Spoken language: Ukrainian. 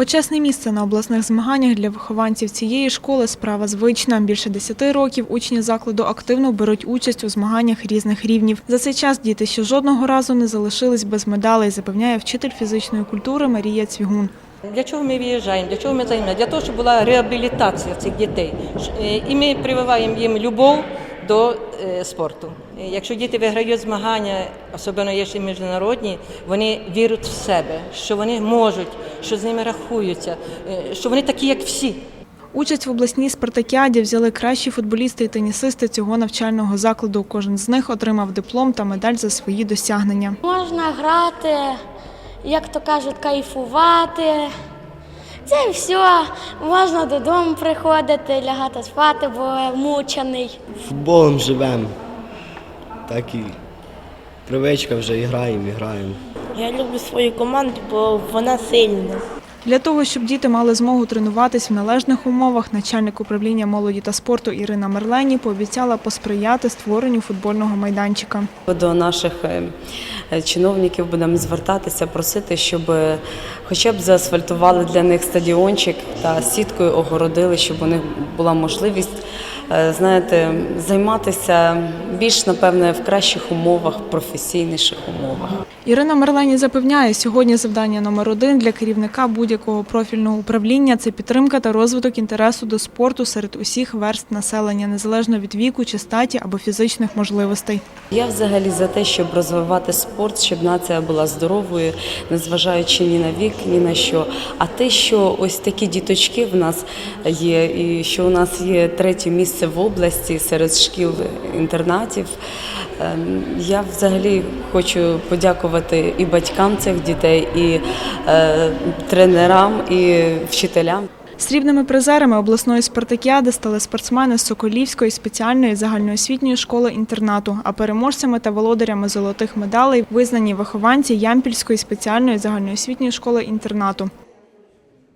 Почесне місце на обласних змаганнях для вихованців цієї школи справа звична. Більше 10 років учні закладу активно беруть участь у змаганнях різних рівнів. За цей час діти ще жодного разу не залишились без медалей, запевняє вчитель фізичної культури Марія Цвігун. Для чого ми виїжджаємо? Для чого ми займаємося? Для того, щоб була реабілітація цих дітей. Е, І ми прививаємо їм любов до е, спорту. Якщо діти виграють змагання, особливо якщо міжнародні, вони вірять в себе, що вони можуть, що з ними рахуються, е, що вони такі, як всі. Участь в обласній спартакіаді взяли кращі футболісти і тенісисти цього навчального закладу. Кожен з них отримав диплом та медаль за свої досягнення. Можна грати, як то кажуть, кайфувати. Це і все. Можна додому приходити, лягати спати, бо мучений. Футболом живемо. Так і привичка вже і граємо, і граємо. Я люблю свою команду, бо вона сильна. Для того, щоб діти мали змогу тренуватись в належних умовах, начальник управління молоді та спорту Ірина Мерлені пообіцяла посприяти створенню футбольного майданчика. До наших е, чиновників будемо звертатися, просити, щоб е, хоча б заасфальтували для них стадіончик та сіткою огородили, щоб у них була можливість, знаєте, займатися більш напевне в кращих умовах, професійніших умовах. Ірина Мерлені запевняє, сьогодні завдання номер один для керівника будь-якого профільного управління це підтримка та розвиток інтересу до спорту серед усіх верст населення, незалежно від віку чи статі або фізичних можливостей. Я взагалі за те, щоб розвивати спорт, щоб нація була здоровою, незважаючи ні на вік, ні на що. А те, що ось такі діточки в нас є, і що у нас є третє місце в області серед шкіл інтернатів. ем, Я взагалі хочу подякувати і батькам цих дітей, і е, тренерам, і вчителям. Срібними призерами обласної спартакіади стали спортсмени Соколівської спеціальної загальноосвітньої школи-інтернату, а переможцями та володарями золотих медалей визнані вихованці Ямпільської спеціальної загальноосвітньої школи-інтернату.